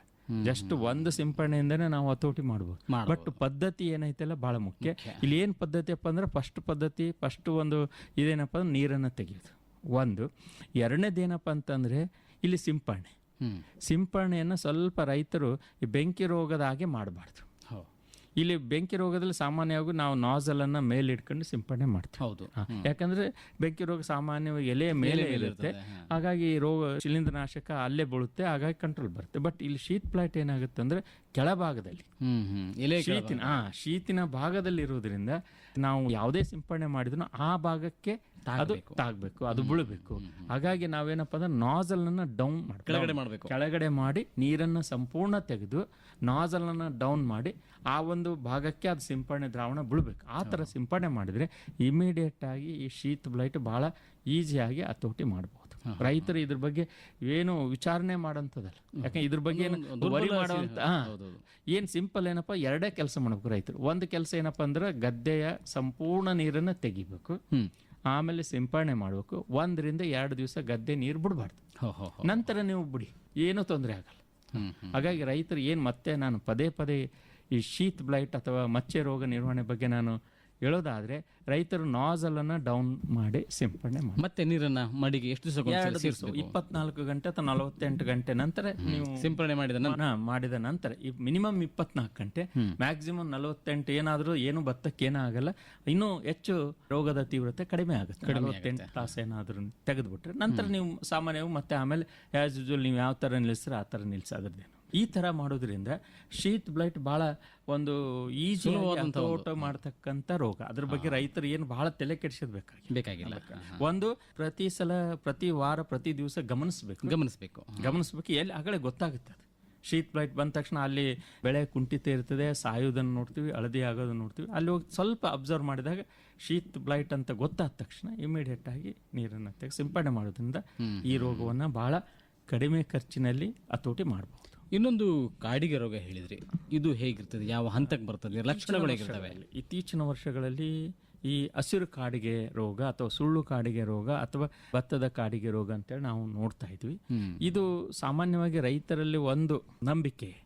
ಜಸ್ಟ್ ಒಂದು ಸಿಂಪರಣೆಯಿಂದನೇ ನಾವು ಹತೋಟಿ ಮಾಡ್ಬೋದು. ಬಟ್ ಪದ್ಧತಿ ಏನೈತಲ್ಲ ಬಹಳ ಮುಖ್ಯ. ಇಲ್ಲಿ ಏನು ಪದ್ಧತಿಯಪ್ಪ ಅಂದ್ರೆ ಫಸ್ಟ್ ಪದ್ಧತಿ ಫಸ್ಟ್ ಒಂದು ಇದೇನಪ್ಪ ಅಂದ್ರೆ ನೀರನ್ನು ತೆಗೆಯೋದು. ಒಂದು ಎರಡನೇದೇನಪ್ಪ ಅಂತಂದ್ರೆ ಇಲ್ಲಿ ಸಿಂಪರಣೆ ಸಿಂಪಡಣೆಯನ್ನ ಸಿಂಪರಣೆಯನ್ನು ಸ್ವಲ್ಪ ರೈತರು ಈ ಬೆಂಕಿ ರೋಗದ ಹಾಗೆ ಮಾಡಬಾರ್ದು. ಇಲ್ಲಿ ಬೆಂಕಿ ರೋಗದಲ್ಲಿ ಸಾಮಾನ್ಯವಾಗಿ ನಾವು ನಾಜಲನ್ನು ಮೇಲೆ ಇಟ್ಕೊಂಡು ಸಿಂಪಡಣೆ ಮಾಡ್ತೀವಿ. ಹೌದು. ಯಾಕಂದ್ರೆ ಬೆಂಕಿ ರೋಗ ಸಾಮಾನ್ಯವಾಗಿ ಎಲೆಯ ಮೇಲೆ ಇರುತ್ತೆ. ಹಾಗಾಗಿ ರೋಗ ಶಿಲೀಂಧ್ರನಾಶಕ ಅಲ್ಲೇ ಬೀಳುತ್ತೆ ಹಾಗಾಗಿ ಕಂಟ್ರೋಲ್ ಬರುತ್ತೆ. ಬಟ್ ಇಲ್ಲಿ ಶೀತ್ ಪ್ಲಾಟ್ ಏನಾಗುತ್ತೆ ಅಂದ್ರೆ ಕೆಳಭಾಗದಲ್ಲಿ. ಎಲೆ ಶೀತಿನ ಆ ಶೀತಿನ ಭಾಗದಲ್ಲಿ ಇರುವುದರಿಂದ ನಾವು ಯಾವುದೇ ಸಿಂಪಡಣೆ ಮಾಡಿದ್ರು ಆ ಭಾಗಕ್ಕೆ ಅದು ತಾಗಬೇಕು ಅದು ಬೀಳಬೇಕು. ಹಾಗಾಗಿ ನಾವೇನಪ್ಪ ಅಂದ್ರೆ ನಾಸಲ್ ಅನ್ನ ಡೌನ್ ಮಾಡಿ ಕೆಳಗಡೆ ಮಾಡಬೇಕು. ಕೆಳಗಡೆ ಮಾಡಿ ನೀರನ್ನು ಸಂಪೂರ್ಣ ತೆಗೆದು ಅನ್ನು ಡೌನ್ ಮಾಡಿ ಆ ಒಂದು ಭಾಗಕ್ಕೆ ಅದು ಸಿಂಪಡಣೆ ದ್ರಾವಣ ಬೀಳ್ಬೇಕು. ಆ ಥರ ಸಿಂಪಡಣೆ ಮಾಡಿದರೆ ಇಮಿಡಿಯೇಟ್ ಆಗಿ ಈ ಶೀತ್ ಬ್ಲೈಟ್ ಭಾಳ ಈಸಿಯಾಗಿ ಹತೋಟಿ ಮಾಡಬಹುದು ರೈತರು ಇದ್ರ ಬಗ್ಗೆ ಏನು ವಿಚಾರಣೆ ಮಾಡೋಂಥದ್ದಲ್ಲ ಯಾಕಂದ್ರೆ ಇದ್ರ ಬಗ್ಗೆ ಏನು ವರಿ ಮಾಡುವಂತ ಏನು ಸಿಂಪಲ್ ಏನಪ್ಪ ಎರಡೇ ಕೆಲಸ ಮಾಡಬೇಕು ರೈತರು. ಒಂದು ಕೆಲಸ ಏನಪ್ಪ ಅಂದ್ರೆ ಗದ್ದೆಯ ಸಂಪೂರ್ಣ ನೀರನ್ನು ತೆಗಿಬೇಕು. ಆಮೇಲೆ ಸಿಂಪರಣೆ ಮಾಡಬೇಕು. ಒಂದರಿಂದ ಎರಡು ದಿವಸ ಗದ್ದೆ ನೀರು ಬಿಡಬಾರ್ದು. ನಂತರ ನೀವು ಬಿಡಿ. ಏನೂ ತೊಂದರೆ ಆಗಲ್ಲ. ಹಾಗಾಗಿ ರೈತರು ಏನು ಮತ್ತೆ ನಾನು ಪದೇ ಪದೇ ಈ ಶೀತ್ ಬ್ಲೈಟ್ ಅಥವಾ ಮಚ್ಚೆ ರೋಗ ನಿರ್ವಹಣೆ ಬಗ್ಗೆ ನಾನು ಹೇಳೋದಾದ್ರೆ ರೈತರು ನಾಸಲನ್ನು ಡೌನ್ ಮಾಡಿ ಸಿಂಪಡಣೆ ಮಾಡಿ ಮತ್ತೆ ನೀರನ್ನ ಮಡಿಗೆ ಎಷ್ಟು ದಿವಸ ಎರಡು ದಿವಸ ಇಪ್ಪತ್ನಾಲ್ಕು ಗಂಟೆ ಅಥವಾ ನಲವತ್ತೆಂಟು ಗಂಟೆ ನಂತರ ನೀವು ಸಿಂಪಡಣೆ ಮಾಡಿದ ನಂತರ? ಹಾ, ಮಾಡಿದ ನಂತರ ಈ ಮಿನಿಮಮ್ ಇಪ್ಪತ್ನಾಲ್ಕು ಗಂಟೆ ಮ್ಯಾಕ್ಸಿಮಮ್ ನಲವತ್ತೆಂಟು ಏನಾದರೂ ಏನು ಭತ್ತಕ್ಕೆ ಏನಾಗಲ್ಲ ಇನ್ನೂ ಹೆಚ್ಚು ರೋಗದ ತೀವ್ರತೆ ಕಡಿಮೆ ಆಗುತ್ತೆ. ನಲವತ್ತೆಂಟು ತಾಸು ಏನಾದರೂ ತೆಗೆದುಬಿಟ್ರೆ ನಂತರ ನೀವು ಸಾಮಾನ್ಯವಾಗಿ ಮತ್ತೆ ಆಮೇಲೆ ಆ್ಯಸ್ ಯೂಶುವಲ್ ನೀವು ಯಾವ ಥರ ನಿಲ್ಲಿಸ್ರೆ ಆ ಥರ ನಿಲ್ಸೋದ್ರದ್ದೇನು ಈ ತರ ಮಾಡೋದ್ರಿಂದ ಶೀತ್ ಬ್ಲೈಟ್ ಬಹಳ ಒಂದು ಈಜಿ ತೋಟ ಮಾಡ್ತಕ್ಕಂಥ ರೋಗ. ಅದ್ರ ಬಗ್ಗೆ ರೈತರು ಏನು ಬಹಳ ತಲೆ ಕೆಡಿಸೋದು ಬೇಕಾಗಿಲ್ಲ. ಒಂದು ಪ್ರತಿ ಸಲ ಪ್ರತಿ ವಾರ ಪ್ರತಿ ದಿವಸ ಗಮನಿಸ್ಬೇಕು. ಗಮನಿಸ್ಬೇಕು. ಗಮನಿಸ್ಬೇಕು. ಎಲ್ಲಿ ಆಗಲೇ ಗೊತ್ತಾಗುತ್ತೆ ಅದು. ಶೀತ್ ಬ್ಲೈಟ್ ಬಂದ ತಕ್ಷಣ ಅಲ್ಲಿ ಬೆಳೆ ಕುಂಠಿತ ಇರ್ತದೆ ಸಾಯೋದನ್ನು ನೋಡ್ತೀವಿ ಹಳದಿ ಆಗೋದನ್ನು ನೋಡ್ತೀವಿ. ಅಲ್ಲಿ ಹೋಗಿ ಸ್ವಲ್ಪ ಅಬ್ಸರ್ವ್ ಮಾಡಿದಾಗ ಶೀತ್ ಬ್ಲೈಟ್ ಅಂತ ಗೊತ್ತಾದ ತಕ್ಷಣ ಇಮಿಡಿಯೇಟ್ ಆಗಿ ನೀರನ್ನು ತೆಗೆದು ಸಿಂಪಡಣೆ ಮಾಡೋದ್ರಿಂದ ಈ ರೋಗವನ್ನು ಬಹಳ ಕಡಿಮೆ ಖರ್ಚಿನಲ್ಲಿ ಹತೋಟಿ ಮಾಡಬಹುದು ಇನ್ನೊಂದು ಕಾಡಿಗೆ ರೋಗ ಹೇಳಿದ್ರಿ. ಇದು ಹೇಗಿರ್ತದೆ? ಯಾವ ಹಂತಕ್ಕೆ ಬರ್ತದೆ? ಲಕ್ಷಣಗಳು ಹೇಗಿರ್ತವೆ? ಇತ್ತೀಚಿನ ವರ್ಷಗಳಲ್ಲಿ ಈ ಹಸಿರು ಕಾಡಿಗೆ ರೋಗ ಅಥವಾ ಸುಳ್ಳು ಕಾಡಿಗೆ ರೋಗ ಅಥವಾ ಭತ್ತದ ಕಾಡಿಗೆ ರೋಗ ಅಂತೇಳಿ ನಾವು ನೋಡ್ತಾ ಇದ್ವಿ. ಇದು ಸಾಮಾನ್ಯವಾಗಿ ರೈತರಲ್ಲಿ ಒಂದು ನಂಬಿಕೆ.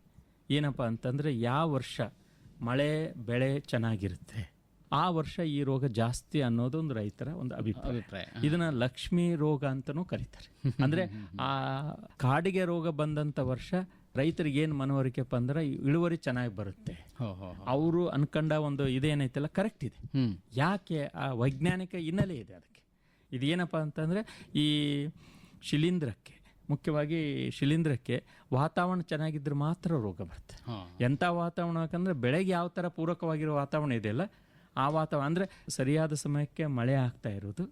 ಏನಪ್ಪ ಅಂತಂದ್ರೆ ಯಾವ ವರ್ಷ ಮಳೆ ಬೆಳೆ ಚೆನ್ನಾಗಿರುತ್ತೆ ಆ ವರ್ಷ ಈ ರೋಗ ಜಾಸ್ತಿ ಅನ್ನೋದು ಒಂದು ರೈತರ ಒಂದು ಅಭಿಪ್ರಾಯ. ಅಭಿಪ್ರಾಯ. ಇದನ್ನ ಲಕ್ಷ್ಮಿ ರೋಗ ಅಂತಾನೂ ಕರೀತಾರೆ. ಅಂದ್ರೆ ಆ ಕಾಡಿಗೆ ರೋಗ ಬಂದಂತ ವರ್ಷ ರೈತರಿಗೆ ಏನು ಮನವರಿಕೆಪ್ಪ ಅಂದ್ರೆ ಇಳುವರಿ ಚೆನ್ನಾಗಿ ಬರುತ್ತೆ. ಅವರು ಅನ್ಕಂಡ ಒಂದು ಇದೇನೈತಲ್ಲ ಕರೆಕ್ಟ್ ಇದೆ. ಯಾಕೆ ಆ ವೈಜ್ಞಾನಿಕ ಹಿನ್ನೆಲೆ ಇದೆ ಅದಕ್ಕೆ? ಇದೇನಪ್ಪ ಅಂತಂದರೆ ಈ ಶಿಲೀಂಧ್ರಕ್ಕೆ ಮುಖ್ಯವಾಗಿ ಶಿಲೀಂಧ್ರಕ್ಕೆ ವಾತಾವರಣ ಚೆನ್ನಾಗಿದ್ರೆ ಮಾತ್ರ ರೋಗ ಬರುತ್ತೆ. ಎಂಥ ವಾತಾವರಣ ಯಾಕಂದರೆ ಬೆಳೆಗೆ ಯಾವ ಥರ ಪೂರಕವಾಗಿರೋ ವಾತಾವರಣ ಇದೆಯಲ್ಲ ಆ ವಾತಾವರಣ ಅಂದರೆ ಸರಿಯಾದ ಸಮಯಕ್ಕೆ ಮಳೆ ಆಗ್ತಾ ಇರೋದು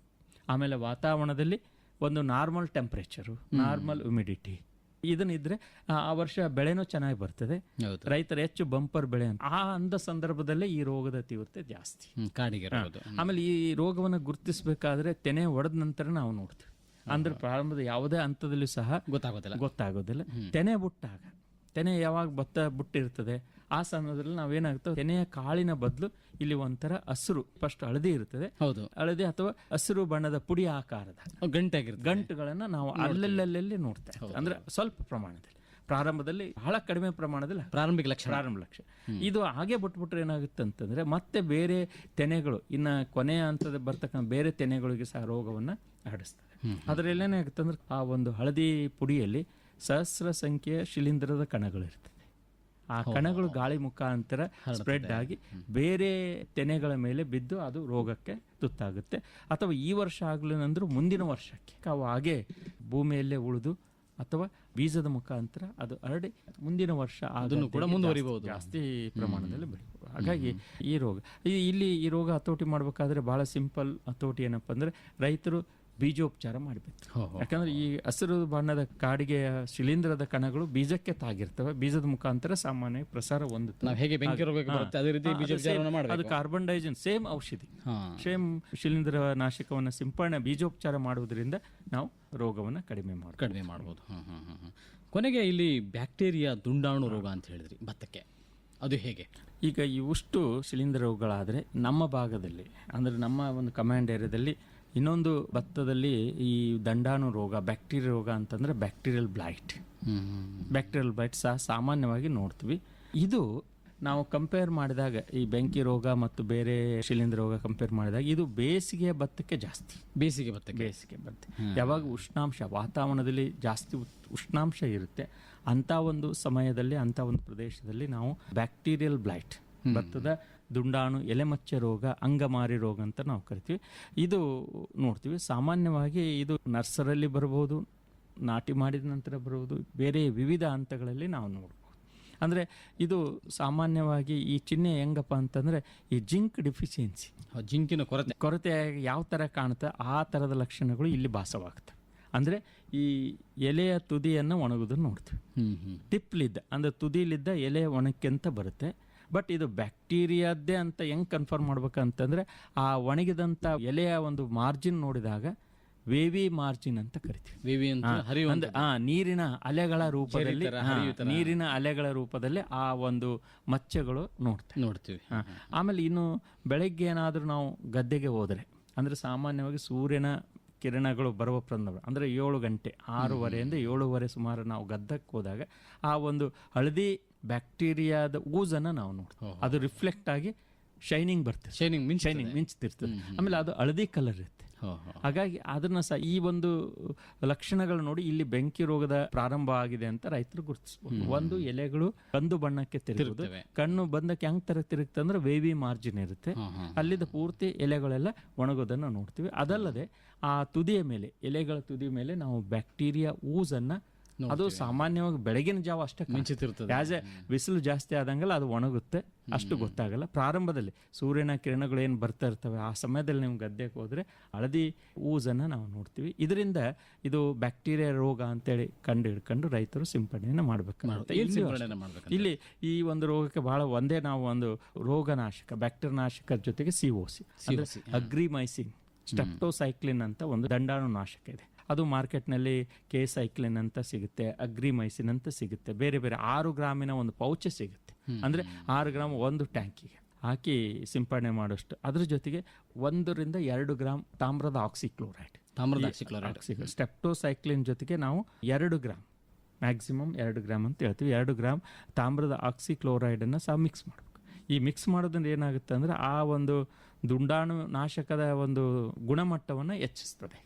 ಆಮೇಲೆ ವಾತಾವರಣದಲ್ಲಿ ಒಂದು ನಾರ್ಮಲ್ ಟೆಂಪ್ರೇಚರು ನಾರ್ಮಲ್ ಹ್ಯುಮಿಡಿಟಿ ಇದನ್ನಿದ್ರೆ ಆ- ಆ ವರ್ಷ ಬೆಳೆನೂ ಚೆನ್ನಾಗಿ ಬರ್ತದೆ. ರೈತರ ಹೆಚ್ಚು ಬಂಪರ್ ಬೆಳೆ ಅಂತ. ಆ ಅಂದ ಸಂದರ್ಭದಲ್ಲೇ ಈ ರೋಗದ ತೀವ್ರತೆ ಜಾಸ್ತಿ. ಕಾಡಿಗೆ ಆಮೇಲೆ ಈ ರೋಗವನ್ನು ಗುರುತಿಸಬೇಕಾದ್ರೆ ತೆನೆ ಒಡೆದ ನಂತರ ನಾವು ನೋಡ್ತೀವಿ. ಅಂದ್ರೆ ಪ್ರಾರಂಭದ ಯಾವುದೇ ಹಂತದಲ್ಲೂ ಸಹ ಗೊತ್ತಾಗೋದಿಲ್ಲ. ಗೊತ್ತಾಗೋದಿಲ್ಲ. ತೆನೆ ಬುಟ್ಟಾಗ ತೆನೆ ಯಾವಾಗ ಭತ್ತ ಬುಟ್ಟಿರ್ತದೆ ಆ ಸಮಯದಲ್ಲಿ ನಾವೇನಾಗುತ್ತೆ ತೆನೆಯ ಕಾಳಿನ ಬದಲು ಇಲ್ಲಿ ಒಂಥರ ಹಸಿರು ಫಸ್ಟ್ ಹಳದಿ ಇರ್ತದೆ. ಹೌದು. ಹಳದಿ ಅಥವಾ ಹಸಿರು ಬಣ್ಣದ ಪುಡಿ ಆಕಾರದ ಗಂಟೆ ಗಂಟಾಗಿರ್ತದೆ. ಗಂಟುಗಳನ್ನ ನಾವು ಅಲ್ಲಲ್ಲಲ್ಲಿ ನೋಡ್ತೇವೆ. ಅಂದ್ರೆ ಸ್ವಲ್ಪ ಪ್ರಮಾಣದಲ್ಲಿ. ಪ್ರಾರಂಭದಲ್ಲಿ ಬಹಳ ಕಡಿಮೆ ಪ್ರಮಾಣದಲ್ಲಿ ಪ್ರಾರಂಭಿಕ ಲಕ್ಷ ಪ್ರಾರಂಭ ಲಕ್ಷ ಇದು ಹಾಗೆ ಬಿಟ್ಬಿಟ್ರೆ ಏನಾಗುತ್ತೆ ಅಂತಂದ್ರೆ ಮತ್ತೆ ಬೇರೆ ತೆನೆಗಳು ಇನ್ನ ಕೊನೆಯ ಹಂತದ ಬರ್ತಕ್ಕಂಥ ಬೇರೆ ತೆನೆಗಳಿಗೆ ಸಹ ರೋಗವನ್ನ ಹರಡಿಸ್ತದೆ. ಅದರಲ್ಲಿ ಏನಾಗುತ್ತೆ ಅಂದ್ರೆ ಆ ಒಂದು ಹಳದಿ ಪುಡಿಯಲ್ಲಿ ಸಹಸ್ರ ಸಂಖ್ಯೆಯ ಶಿಲೀಂಧ್ರದ ಕಣಗಳು ಇರ್ತದೆ ಆ ಕಣಗಳು ಗಾಳಿ ಮುಖಾಂತರ ಸ್ಪ್ರೆಡ್ ಆಗಿ ಬೇರೆ ತೆನೆಗಳ ಮೇಲೆ ಬಿದ್ದು ಅದು ರೋಗಕ್ಕೆ ತುತ್ತಾಗುತ್ತೆ. ಅಥವಾ ಈ ವರ್ಷ ಆಗಲಿಲ್ಲ ಮುಂದಿನ ವರ್ಷಕ್ಕೆ. ಅವು ಹಾಗೆ ಭೂಮಿಯಲ್ಲೇ ಉಳಿದು ಅಥವಾ ಬೀಜದ ಮುಖಾಂತರ ಅದು ಹರಡಿ ಮುಂದಿನ ವರ್ಷ ಅದನ್ನು ಕೂಡ ಮುಂದುವರಿಬಹುದು. ಜಾಸ್ತಿ ಪ್ರಮಾಣದಲ್ಲಿ ಬೆಳಿಬಹುದು ಹಾಗಾಗಿ ಈ ರೋಗ. ಈ- ಇಲ್ಲಿ ಈ ರೋಗ ಹತೋಟಿ ಮಾಡಬೇಕಾದ್ರೆ ಬಹಳ ಸಿಂಪಲ್ ಹತೋಟಿ ಏನಪ್ಪ ಅಂದ್ರೆ ರೈತರು ಬೀಜೋಪಚಾರ ಮಾಡಬೇಕು. ಯಾಕಂದ್ರೆ ಈ ಹಸಿರು ಬಣ್ಣದ ಕಾಡಿಗೆಯ ಶಿಲೀಂಧ್ರದ ಕಣಗಳು ಬೀಜಕ್ಕೆ ತಾಗಿರ್ತವೆ. ಬೀಜದ ಮುಖಾಂತರ ಸಾಮಾನ್ಯ ಪ್ರಸಾರ ಹೊಂದುತ್ತೆ. ಹೇಗೆ ಅದೇ ರೀತಿ ಬೀಜ ಉಪಚಾರವನ್ನು ಅದು ಮಾಡಬೇಕು. ಕಾರ್ಬನ್ ಡೈಜನ್ ಸೇಮ್ ಔಷಧಿ. ಸೇಮ್ ಶಿಲೀಂಧ್ರ ನಾಶಕವನ್ನು ಸಿಂಪಡಣೆ ಬೀಜೋಪಚಾರ ಮಾಡುವುದರಿಂದ ನಾವು ರೋಗವನ್ನು ಕಡಿಮೆ ಮಾಡಿ ಕಡಿಮೆ ಮಾಡ್ಬೋದು. ಕೊನೆಗೆ ಇಲ್ಲಿ ಬ್ಯಾಕ್ಟೀರಿಯಾ ದುಂಡಾಣು ರೋಗ ಅಂತ ಹೇಳಿದ್ರಿ ಭತ್ತಕ್ಕೆ. ಅದು ಹೇಗೆ? ಈಗ ಇವುಷ್ಟು ಶಿಲೀಂಧ್ರ ರೋಗಗಳಾದರೆ ನಮ್ಮ ಭಾಗದಲ್ಲಿ ಅಂದರೆ ನಮ್ಮ ಒಂದು ಕಮಾಂಡ್ ಏರಿಯಾದಲ್ಲಿ ಇನ್ನೊಂದು ಭತ್ತದಲ್ಲಿ ಈ ದಂಡಾಣು ರೋಗ ಬ್ಯಾಕ್ಟೀರಿಯಾ ರೋಗ ಅಂತಂದರೆ ಬ್ಯಾಕ್ಟೀರಿಯಲ್ ಬ್ಲೈಟ್ ಬ್ಯಾಕ್ಟೀರಿಯಲ್ ಬ್ಲೈಟ್ ಸಹ ಸಾಮಾನ್ಯವಾಗಿ ನೋಡ್ತೀವಿ. ಇದು ನಾವು ಕಂಪೇರ್ ಮಾಡಿದಾಗ ಈ ಬೆಂಕಿ ರೋಗ ಮತ್ತು ಬೇರೆ ಶಿಲೀಂಧ್ರ ರೋಗ ಕಂಪೇರ್ ಮಾಡಿದಾಗ ಇದು ಬೇಸಿಗೆ ಭತ್ತಕ್ಕೆ ಜಾಸ್ತಿ. ಬೇಸಿಗೆ ಭತ್ತಕ್ಕೆ. ಬೇಸಿಗೆ ಭತ್ತ. ಯಾವಾಗ ಉಷ್ಣಾಂಶ ವಾತಾವರಣದಲ್ಲಿ ಜಾಸ್ತಿ ಉಷ್ಣಾಂಶ ಇರುತ್ತೆ ಅಂಥ ಒಂದು ಸಮಯದಲ್ಲಿ ಅಂಥ ಒಂದು ಪ್ರದೇಶದಲ್ಲಿ ನಾವು ಬ್ಯಾಕ್ಟೀರಿಯಲ್ ಬ್ಲೈಟ್ ಭತ್ತದ ದುಂಡಾಣು ಎಲೆಮಚ್ಚೆ ರೋಗ ಅಂಗಮಾರಿ ರೋಗ ಅಂತ ನಾವು ಕರಿತೀವಿ. ಇದು ನೋಡ್ತೀವಿ. ಸಾಮಾನ್ಯವಾಗಿ ಇದು ನರ್ಸರಲ್ಲಿ ಬರ್ಬೋದು ನಾಟಿ ಮಾಡಿದ ನಂತರ ಬರುವುದು ಬೇರೆ ವಿವಿಧ ಹಂತಗಳಲ್ಲಿ ನಾವು ನೋಡ್ಬೋದು. ಅಂದರೆ ಇದು ಸಾಮಾನ್ಯವಾಗಿ ಈ ಚಿಹ್ನೆ ಹೆಂಗಪ್ಪ ಅಂತಂದರೆ ಈ ಜಿಂಕ್ ಡಿಫಿಷಿಯನ್ಸಿ. ಆ ಜಿಂಕಿನ ಕೊರತೆ. ಕೊರತೆ ಯಾವ ಥರ ಕಾಣುತ್ತೆ ಆ ಥರದ ಲಕ್ಷಣಗಳು ಇಲ್ಲಿ ಭಾಸವಾಗುತ್ತೆ ಅಂದರೆ ಈ ಎಲೆಯ ತುದಿಯನ್ನು ಒಣಗೋದನ್ನು ನೋಡ್ತೀವಿ. ಟಿಪ್ಲಿದ್ದ ಅಂದರೆ ತುದಿಲಿದ್ದ ಎಲೆ ಒಣಕ್ಕೆಂತ ಬರುತ್ತೆ. ಬಟ್ ಇದು ಬ್ಯಾಕ್ಟೀರಿಯಾದ್ದೇ ಅಂತ ಹೆಂಗ್ ಕನ್ಫರ್ಮ್ ಮಾಡ್ಬೇಕಂತಂದ್ರೆ ಆ ಒಣಗಿದಂಥ ಎಲೆಯ ಒಂದು ಮಾರ್ಜಿನ್ ನೋಡಿದಾಗ ವೇವಿ ಮಾರ್ಜಿನ್ ಅಂತ ಕರಿತೀವಿ. ವಿವಿ ಅಂತ ಆ ನೀರಿನ ಅಲೆಗಳ ರೂಪದಲ್ಲಿ ನೀರಿನ ಅಲೆಗಳ ರೂಪದಲ್ಲಿ ಆ ಒಂದು ಮಚ್ಚೆಗಳು ನೋಡ್ತೇವೆ. ನೋಡ್ತೀವಿ. ಆಮೇಲೆ ಇನ್ನು ಬೆಳಗ್ಗೆ ಏನಾದರೂ ನಾವು ಗದ್ದೆಗೆ ಹೋದರೆ ಅಂದರೆ ಸಾಮಾನ್ಯವಾಗಿ ಸೂರ್ಯನ ಕಿರಣಗಳು ಬರುವ ಸಂದರ್ಭ ಅಂದರೆ ಏಳು ಗಂಟೆ ಆರೂವರೆಯಿಂದ ಏಳುವರೆ ಸುಮಾರು ನಾವು ಗದ್ದಕ್ಕೆ ಹೋದಾಗ ಆ ಒಂದು ಹಳದಿ ಬ್ಯಾಕ್ಟೀರಿಯಾದ ಊಸನ್ನು ನಾವು ನೋಡ್ತೀವಿ. ಅದು ರಿಫ್ಲೆಕ್ಟ್ ಆಗಿ ಶೈನಿಂಗ್ ಬರ್ತದೆ. ಶೈನಿಂಗ್ ಮಿಂಚ್ ಶೈನಿಂಗ್ ಮಿಂಚ್ತಿರ್ತದೆ ಆಮೇಲೆ ಅದು ಹಳದಿ ಕಲರ್ ಇರುತ್ತೆ. ಹಾಗಾಗಿ ಅದನ್ನ ಸಹ ಈ ಒಂದು ಲಕ್ಷಣಗಳು ನೋಡಿ ಇಲ್ಲಿ ಬೆಂಕಿ ರೋಗದ ಪ್ರಾರಂಭ ಆಗಿದೆ ಅಂತ ರೈತರು ಗುರುತಿಸಬಹುದು ಒಂದು ಎಲೆಗಳು ಕಂದು ಬಣ್ಣಕ್ಕೆ ತಿರುಗುದು ಕಣ್ಣು ಬಂದಕ್ಕೆ ಹೆಂಗ್ ತರ ತಿರುಗುತ್ತೆ ಅಂದ್ರೆ ವೇವಿ ಮಾರ್ಜಿನ್ ಇರುತ್ತೆ. ಅಲ್ಲಿದ್ದ ಪೂರ್ತಿ ಎಲೆಗಳೆಲ್ಲ ಒಣಗೋದನ್ನ ನೋಡ್ತೀವಿ. ಅದಲ್ಲದೆ ಆ ತುದಿಯ ಮೇಲೆ ಎಲೆಗಳ ತುದಿಯ ಮೇಲೆ ನಾವು ಬ್ಯಾಕ್ಟೀರಿಯಾ ಊಸನ್ನ ಅದು ಸಾಮಾನ್ಯವಾಗಿ ಬೆಳಗಿನ ಜಾವ ಅಷ್ಟೇ. ಮಿಂಚುತ್ತಿರ್ತದೆ ಆಸ್ ಎ ಬಿಸಿಲು ಜಾಸ್ತಿ ಆದಂಗೆಲ್ಲ ಅದು ಒಣಗುತ್ತೆ. ಅಷ್ಟು ಗೊತ್ತಾಗಲ್ಲ. ಪ್ರಾರಂಭದಲ್ಲಿ ಸೂರ್ಯನ ಕಿರಣಗಳು ಏನು ಬರ್ತಾ ಇರ್ತವೆ ಆ ಸಮಯದಲ್ಲಿ ನೀವು ಗದ್ದೆಗೆ ಹೋದ್ರೆ ಹಳದಿ ಊಸನ್ನು ನಾವು ನೋಡ್ತೀವಿ. ಇದರಿಂದ ಇದು ಬ್ಯಾಕ್ಟೀರಿಯಾ ರೋಗ ಅಂತೇಳಿ ಕಂಡು ಹಿಡ್ಕೊಂಡು ರೈತರು ಸಿಂಪಡಣೆಯನ್ನು ಮಾಡಬೇಕಾಗುತ್ತೆ ಮಾಡ್ಬೇಕು. ಇಲ್ಲಿ ಈ ಒಂದು ರೋಗಕ್ಕೆ ಬಹಳ ಒಂದೇ ನಾವು ಒಂದು ರೋಗನಾಶಕ ಬ್ಯಾಕ್ಟೀರಿಯಾ ನಾಶಕ ಜೊತೆಗೆ C O C agrimycin streptocycline ಅಂತ ಒಂದು ದಂಡಾಣು ನಾಶಕ ಇದೆ. ಅದು ಮಾರ್ಕೆಟ್ನಲ್ಲಿ ಕೆ ಸೈಕ್ಲಿನ್ ಅಂತ ಸಿಗುತ್ತೆ ಅಗ್ರಿಮೈಸಿನ್ ಅಂತ ಸಿಗುತ್ತೆ ಬೇರೆ ಬೇರೆ ಆರು ಗ್ರಾಮಿನ ಒಂದು ಪೌಚ ಸಿಗುತ್ತೆ. ಅಂದರೆ ಆರು ಗ್ರಾಮ್ ಒಂದು ಟ್ಯಾಂಕಿಗೆ ಹಾಕಿ ಸಿಂಪಡಣೆ ಮಾಡೋಷ್ಟು. ಅದ್ರ ಜೊತೆಗೆ ಒಂದರಿಂದ ಎರಡು ಗ್ರಾಮ್ ತಾಮ್ರದ ಆಕ್ಸಿಕ್ಲೋರೈಡ್. ತಾಮ್ರದ ಆಕ್ಸಿಕ್ಲೋರೈಡ್. ಸ್ಟೆಪ್ಟೋಸೈಕ್ಲಿನ್ ಜೊತೆಗೆ ನಾವು ಎರಡು ಗ್ರಾಮ್ ಮ್ಯಾಕ್ಸಿಮಮ್ ಎರಡು ಗ್ರಾಮ್ ಅಂತ ಹೇಳ್ತೀವಿ. ಎರಡು ಗ್ರಾಮ್ ತಾಮ್ರದ ಆಕ್ಸಿಕ್ಲೋರೈಡನ್ನು ಸಹ ಮಿಕ್ಸ್ ಮಾಡಬೇಕು. ಈ ಮಿಕ್ಸ್ ಮಾಡೋದ್ರಿಂದ ಏನಾಗುತ್ತೆ ಅಂದರೆ ಆ ಒಂದು ದುಂಡಾಣು ನಾಶಕದ ಒಂದು ಗುಣಮಟ್ಟವನ್ನು ಹೆಚ್ಚಿಸ್ತದೆ.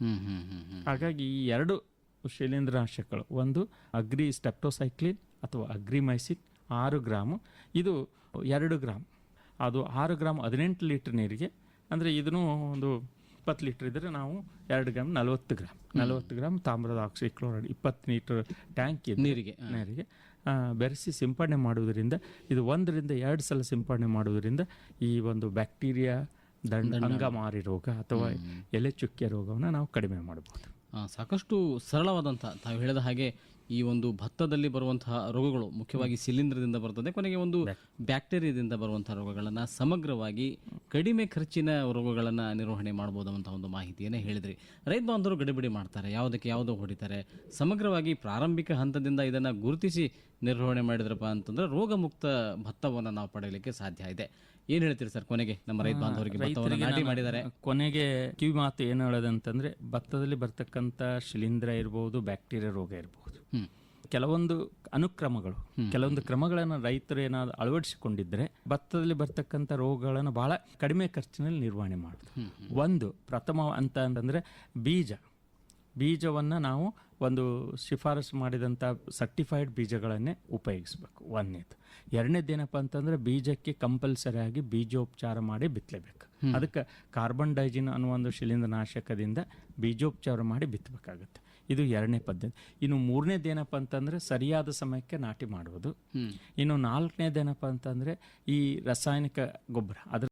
ಹಾಗಾಗಿ ಈ ಎರಡು ಶಿಲೀಂಧ್ರನಾಶಕಗಳು ಒಂದು ಅಗ್ರಿ ಸ್ಟೆಪ್ಟೋಸೈಕ್ಲಿನ್ ಅಥವಾ ಅಗ್ರಿಮೈಸಿನ್ ಆರು ಗ್ರಾಮ್ ಇದು ಎರಡು ಗ್ರಾಮ್. ಅದು ಆರು ಗ್ರಾಮ್ ಹದಿನೆಂಟು ಲೀಟ್ರ್ ನೀರಿಗೆ ಅಂದರೆ ಇದನ್ನು ಒಂದು ಇಪ್ಪತ್ತು ಲೀಟ್ರ್ ಇದ್ದರೆ ನಾವು ಎರಡು ಗ್ರಾಮ್ ನಲವತ್ತು ಗ್ರಾಮ್. ನಲವತ್ತು ಗ್ರಾಮ್ ತಾಮ್ರದ ಆಕ್ಸಿಕ್ಲೋರೈಡ್ ಇಪ್ಪತ್ತು ಲೀಟ್ರ್ ಟ್ಯಾಂಕ್ ಇದೆ ನೀರಿಗೆ ನೀರಿಗೆ ಬೆರೆಸಿ ಸಿಂಪಡಣೆ ಮಾಡುವುದರಿಂದ ಇದು ಒಂದರಿಂದ ಎರಡು ಸಲ ಸಿಂಪಡಣೆ ಮಾಡುವುದರಿಂದ ಈ ಒಂದು ಬ್ಯಾಕ್ಟೀರಿಯಾ ದಂಡ ಅಂಗಮಾರಿ ರೋಗ ಅಥವಾ ಎಲೆ ಚುಕ್ಕೆ ರೋಗವನ್ನು ನಾವು ಕಡಿಮೆ ಮಾಡಬಹುದು ಸಾಕಷ್ಟು ಸರಳವಾದಂಥ ತಾವು ಹೇಳಿದ ಹಾಗೆ ಈ ಒಂದು ಭತ್ತದಲ್ಲಿ ಬರುವಂತಹ ರೋಗಗಳು ಮುಖ್ಯವಾಗಿ ಶಿಲೀಂಧ್ರದಿಂದ ಬರ್ತದೆ. ಕೊನೆಗೆ ಒಂದು ಬ್ಯಾಕ್ಟೀರಿಯಾದಿಂದ ಬರುವಂತಹ ರೋಗಗಳನ್ನು ಸಮಗ್ರವಾಗಿ ಕಡಿಮೆ ಖರ್ಚಿನ ರೋಗಗಳನ್ನು ನಿರ್ವಹಣೆ ಅಂತ ಒಂದು ಮಾಹಿತಿಯನ್ನು ಹೇಳಿದ್ರಿ. ರೈತ ಬಾಂಧವರು ಗಡಿಬಿಡಿ ಮಾಡ್ತಾರೆ ಯಾವುದಕ್ಕೆ ಯಾವುದೋ ಹೊಡಿತಾರೆ. ಸಮಗ್ರವಾಗಿ ಪ್ರಾರಂಭಿಕ ಹಂತದಿಂದ ಇದನ್ನು ಗುರುತಿಸಿ ನಿರ್ವಹಣೆ ಮಾಡಿದ್ರಪ್ಪ ಅಂತಂದ್ರೆ ರೋಗಮುಕ್ತ ಭತ್ತವನ್ನು ನಾವು ಪಡೆಯಲಿಕ್ಕೆ ಸಾಧ್ಯ ಇದೆ. ಏನು ಹೇಳ್ತೀರಿ ಸರ್ ಕೊನೆಗೆ ನಮ್ಮ ರೈತ ಬಾಂಧವರಿಗೆ ಭತ್ತವನ್ನು ನಾಟಿ ಮಾಡಿದ್ದಾರೆ? ಕೊನೆಗೆ ಕಿವಿ ಮಾತು ಏನು ಹೇಳೋದಂತಂದ್ರೆ ಭತ್ತದಲ್ಲಿ ಬರ್ತಕ್ಕಂತ ಶಿಲೀಂಧ್ರ ಇರಬಹುದು ಬ್ಯಾಕ್ಟೀರಿಯಾ ರೋಗ ಇರಬಹುದು ಕೆಲವೊಂದು ಅನುಕ್ರಮಗಳು ಕೆಲವೊಂದು ಕ್ರಮಗಳನ್ನು ರೈತರು ಏನಾದ್ರು ಅಳವಡಿಸಿಕೊಂಡಿದ್ರೆ ಭತ್ತದಲ್ಲಿ ಬರ್ತಕ್ಕಂತ ರೋಗಗಳನ್ನು ಬಹಳ ಕಡಿಮೆ ಖರ್ಚಿನಲ್ಲಿ ನಿರ್ವಹಣೆ ಮಾಡೋದು. ಒಂದು ಪ್ರಥಮ ಅಂತ ಅಂತಂದ್ರೆ ಬೀಜ. ಬೀಜವನ್ನು ನಾವು ಒಂದು ಶಿಫಾರಸು ಮಾಡಿದಂಥ ಸರ್ಟಿಫೈಡ್ ಬೀಜಗಳನ್ನೇ ಉಪಯೋಗಿಸ್ಬೇಕು. ಒಂದನೇದು. ಎರಡನೇದೇನಪ್ಪ ಅಂತಂದ್ರೆ ಬೀಜಕ್ಕೆ ಕಂಪಲ್ಸರಿ ಆಗಿ ಬೀಜೋಪಚಾರ ಮಾಡಿ ಬಿತ್ತಲೇಬೇಕು ಅದಕ್ಕೆ ಕಾರ್ಬನ್ ಡೈಜಿನ್ ಅನ್ನೋ ಒಂದು ಶಿಲೀಂಧ್ರನಾಶಕದಿಂದ ಬೀಜೋಪಚಾರ ಮಾಡಿ ಬಿತ್ತಬೇಕಾಗುತ್ತೆ ಇದು ಎರಡನೇ ಪದ್ಧತಿ. ಇನ್ನು ಮೂರನೇದೇನಪ್ಪ ಅಂತಂದ್ರೆ ಸರಿಯಾದ ಸಮಯಕ್ಕೆ ನಾಟಿ ಮಾಡುವುದು. ಇನ್ನು ನಾಲ್ಕನೇದೇನಪ್ಪ ಅಂತಂದ್ರೆ ಈ ರಾಸಾಯನಿಕ ಗೊಬ್ಬರ ಅದರ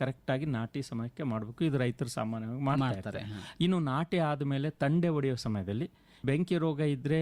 ಕರೆಕ್ಟಾಗಿ ನಾಟಿ ಸಮಯಕ್ಕೆ ಮಾಡಬೇಕು. ಇದು ರೈತರು ಸಾಮಾನ್ಯವಾಗಿ ಮಾಡ್ತಾ ಮಾಡ್ತಾರೆ, ಇನ್ನು ನಾಟಿ ಆದಮೇಲೆ ತಂಡೆ ಒಡೆಯೋ ಸಮಯದಲ್ಲಿ ಬೆಂಕಿ ರೋಗ ಇದ್ದರೆ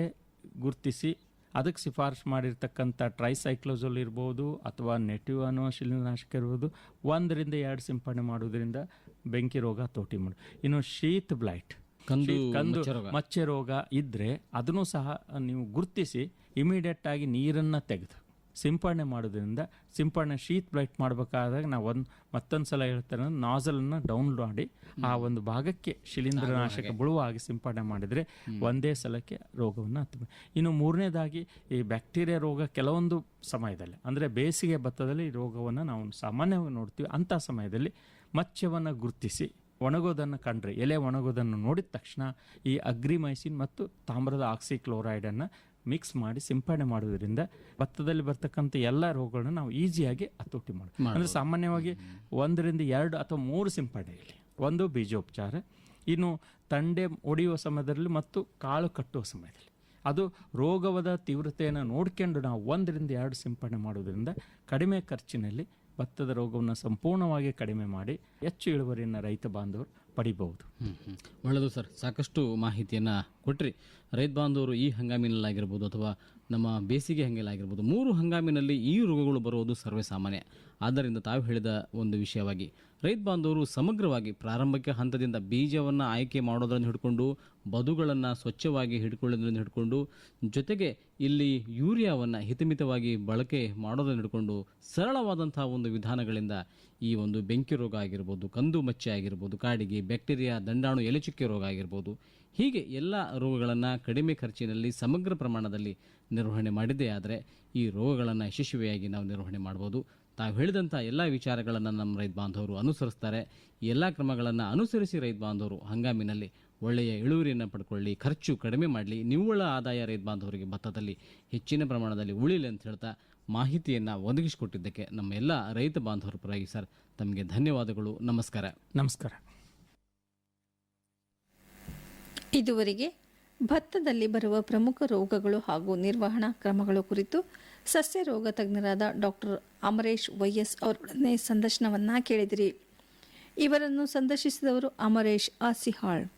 ಗುರುತಿಸಿ ಅದಕ್ಕೆ ಶಿಫಾರಸು ಮಾಡಿರ್ತಕ್ಕಂಥ ಟ್ರೈಸೈಕ್ಲೋಸೋಲ್ ಇರ್ಬೋದು ಅಥವಾ ನೆಟಿವ್ ಅನ್ನೋ ಶಿಲೀಂಧ್ರನಾಶಕ ಇರ್ಬೋದು ಒಂದರಿಂದ ಎರಡು ಸಿಂಪಡಣೆ ಮಾಡೋದ್ರಿಂದ ಬೆಂಕಿ ರೋಗ ತೋಟಿ ಮಾಡು ಇನ್ನು ಶೀತ್ ಬ್ಲೈಟ್ ಕಂದು ಕಂದು ಮಚ್ಚೆ ರೋಗ. ಮಚ್ಚೆ ರೋಗ ಇದ್ದರೆ ಅದನ್ನು ಸಹ ನೀವು ಗುರುತಿಸಿ ಇಮಿಡಿಯೇಟ್ ಆಗಿ ನೀರನ್ನು ತೆಗೆದು ಸಿಂಪಡಣೆ ಮಾಡೋದ್ರಿಂದ ಸಿಂಪಡಣೆ ಶೀತ್ ಬ್ಲೈಟ್ ಮಾಡಬೇಕಾದಾಗ ನಾವು ಒಂದು ಮತ್ತೊಂದು ಸಲ ಹೇಳ್ತಾರೆ ನಾಸಲನ್ನು ಡೌನ್ ಮಾಡಿ ಆ ಒಂದು ಭಾಗಕ್ಕೆ ಶಿಲೀಂಧ್ರನಾಶಕ ಬುಳುವಾಗಿ ಸಿಂಪಡಣೆ ಮಾಡಿದರೆ ಒಂದೇ ಸಲಕ್ಕೆ ರೋಗವನ್ನು ಹತ್ತ ಇನ್ನು ಮೂರನೇದಾಗಿ ಈ ಬ್ಯಾಕ್ಟೀರಿಯಾ ರೋಗ ಕೆಲವೊಂದು ಸಮಯದಲ್ಲಿ ಅಂದರೆ ಬೇಸಿಗೆ ಭತ್ತದಲ್ಲಿ ಈ ರೋಗವನ್ನು ನಾವು ಸಾಮಾನ್ಯವಾಗಿ ನೋಡ್ತೀವಿ. ಅಂಥ ಸಮಯದಲ್ಲಿ ಮಚ್ಚವನ್ನು ಗುರುತಿಸಿ ಒಣಗೋದನ್ನು ಕಂಡ್ರೆ ಎಲೆ ಒಣಗೋದನ್ನು ನೋಡಿದ ತಕ್ಷಣ ಈ ಅಗ್ರಿಮೈಸಿನ್ ಮತ್ತು ತಾಮ್ರದ ಆಕ್ಸಿಕ್ಲೋರೈಡನ್ನು ಮಿಕ್ಸ್ ಮಾಡಿ ಸಿಂಪಡಣೆ ಮಾಡೋದ್ರಿಂದ ಭತ್ತದಲ್ಲಿ ಬರ್ತಕ್ಕಂಥ ಎಲ್ಲ ರೋಗಗಳನ್ನ ನಾವು ಈಸಿಯಾಗಿ ಹತೋಟಿ ಮಾಡ್ತೀವಿ ಅಂದರೆ ಸಾಮಾನ್ಯವಾಗಿ ಒಂದರಿಂದ ಎರಡು ಅಥವಾ ಮೂರು ಸಿಂಪಡಣೆಯಲ್ಲಿ. ಒಂದು ಬೀಜೋಪಚಾರ ಇನ್ನು ತಂಡೆ ಒಡೆಯುವ ಸಮಯದಲ್ಲಿ ಮತ್ತು ಕಾಳು ಕಟ್ಟುವ ಸಮಯದಲ್ಲಿ. ಅದು ರೋಗವದ ತೀವ್ರತೆಯನ್ನು ನೋಡ್ಕೊಂಡು ನಾವು ಒಂದರಿಂದ ಎರಡು ಸಿಂಪಡಣೆ ಮಾಡೋದರಿಂದ ಕಡಿಮೆ ಖರ್ಚಿನಲ್ಲಿ ಭತ್ತದ ರೋಗವನ್ನು ಸಂಪೂರ್ಣವಾಗಿ ಕಡಿಮೆ ಮಾಡಿ ಹೆಚ್ಚು ಇಳುವರಿಯನ್ನು ರೈತ ಬಾಂಧವರು ಪಡಿಬಹುದು. ಒಳ್ಳೆಯದು ಸರ್. ಸಾಕಷ್ಟು ಮಾಹಿತಿಯನ್ನು ಕೊಟ್ರಿ. ರೈತ ಬಾಂಧವರು ಈ ಹಂಗಾಮಿನಲ್ಲಾಗಿರ್ಬೋದು ಅಥವಾ ನಮ್ಮ ಬೇಸಿಗೆ ಹಂಗಲಾಗಿರ್ಬೋದು ಮೂರು ಹಂಗಾಮಿನಲ್ಲಿ ಈ ರೋಗಗಳು ಬರುವುದು ಸರ್ವೇ ಸಾಮಾನ್ಯ ಆದ್ದರಿಂದ ತಾವು ಹೇಳಿದ ಒಂದು ವಿಷಯವಾಗಿ ರೈತ ಬಾಂಧವರು ಸಮಗ್ರವಾಗಿ ಪ್ರಾರಂಭಿಕ ಹಂತದಿಂದ ಬೀಜವನ್ನು ಆಯ್ಕೆ ಮಾಡೋದನ್ನು ಹಿಡ್ಕೊಂಡು, ಬದುಗಳನ್ನು ಸ್ವಚ್ಛವಾಗಿ ಹಿಡ್ಕೊಳ್ಳೋದನ್ನು ಹಿಡ್ಕೊಂಡು, ಜೊತೆಗೆ ಇಲ್ಲಿ ಯೂರಿಯಾವನ್ನು ಹಿತಮಿತವಾಗಿ ಬಳಕೆ ಮಾಡೋದನ್ನು ಹಿಡ್ಕೊಂಡು ಸರಳವಾದಂಥ ಒಂದು ವಿಧಾನಗಳಿಂದ ಈ ಒಂದು ಬೆಂಕಿ ರೋಗ ಆಗಿರ್ಬೋದು, ಕಂದು ಮಚ್ಚೆ ಆಗಿರ್ಬೋದು, ಕಾಡಿಗೆ ಬ್ಯಾಕ್ಟೀರಿಯಾ, ದಂಡಾಣು, ಎಲೆಚುಕ್ಕೆ ರೋಗ ಆಗಿರ್ಬೋದು, ಹೀಗೆ ಎಲ್ಲ ರೋಗಗಳನ್ನು ಕಡಿಮೆ ಖರ್ಚಿನಲ್ಲಿ ಸಮಗ್ರ ಪ್ರಮಾಣದಲ್ಲಿ ನಿರ್ವಹಣೆ ಮಾಡಿದ್ದೇ ಆದರೆ ಈ ರೋಗಗಳನ್ನು ಯಶಸ್ವಿಯಾಗಿ ನಾವು ನಿರ್ವಹಣೆ ಮಾಡ್ಬೋದು. ತಾವು ಹೇಳಿದಂಥ ಎಲ್ಲ ವಿಚಾರಗಳನ್ನು ನಮ್ಮ ರೈತ ಬಾಂಧವರು ಅನುಸರಿಸ್ತಾರೆ. ಎಲ್ಲ ಕ್ರಮಗಳನ್ನು ಅನುಸರಿಸಿ ರೈತ ಬಾಂಧವರು ಹಂಗಾಮಿನಲ್ಲಿ ಒಳ್ಳೆಯ ಇಳುವರಿಯನ್ನು ಪಡ್ಕೊಳ್ಳಿ ಖರ್ಚು ಕಡಿಮೆ ಮಾಡಲಿ ನಿವ್ವಳ ಆದಾಯ ರೈತ ಬಾಂಧವರಿಗೆ ಭತ್ತದಲ್ಲಿ ಹೆಚ್ಚಿನ ಪ್ರಮಾಣದಲ್ಲಿ ಉಳಿಲಿ ಅಂತ ಹೇಳ್ತಾ ಮಾಹಿತಿಯನ್ನು ಒದಗಿಸಿಕೊಟ್ಟಿದ್ದಕ್ಕೆ ನಮ್ಮ ಎಲ್ಲ ರೈತ ಬಾಂಧವರ ಪರವಾಗಿ ಸರ್ ತಮಗೆ ಧನ್ಯವಾದಗಳು. ನಮಸ್ಕಾರ. ನಮಸ್ಕಾರ. ಇದುವರೆಗೆ ಭತ್ತದಲ್ಲಿ ಬರುವ ಪ್ರಮುಖ ರೋಗಗಳು ಹಾಗೂ ನಿರ್ವಹಣಾ ಕ್ರಮಗಳು ಕುರಿತು ಸಸ್ಯ ರೋಗ ತಜ್ಞರಾದ ಡಾಕ್ಟರ್ ಅಮರೇಶ್ ವೈಎಸ್ ಅವರೊಡನೆ ಸಂದರ್ಶನವನ್ನ ಕೇಳಿದಿರಿ. ಇವರನ್ನು ಸಂದರ್ಶಿಸಿದವರು ಅಮರೇಶ್ ಆಸಿಹಾಳ್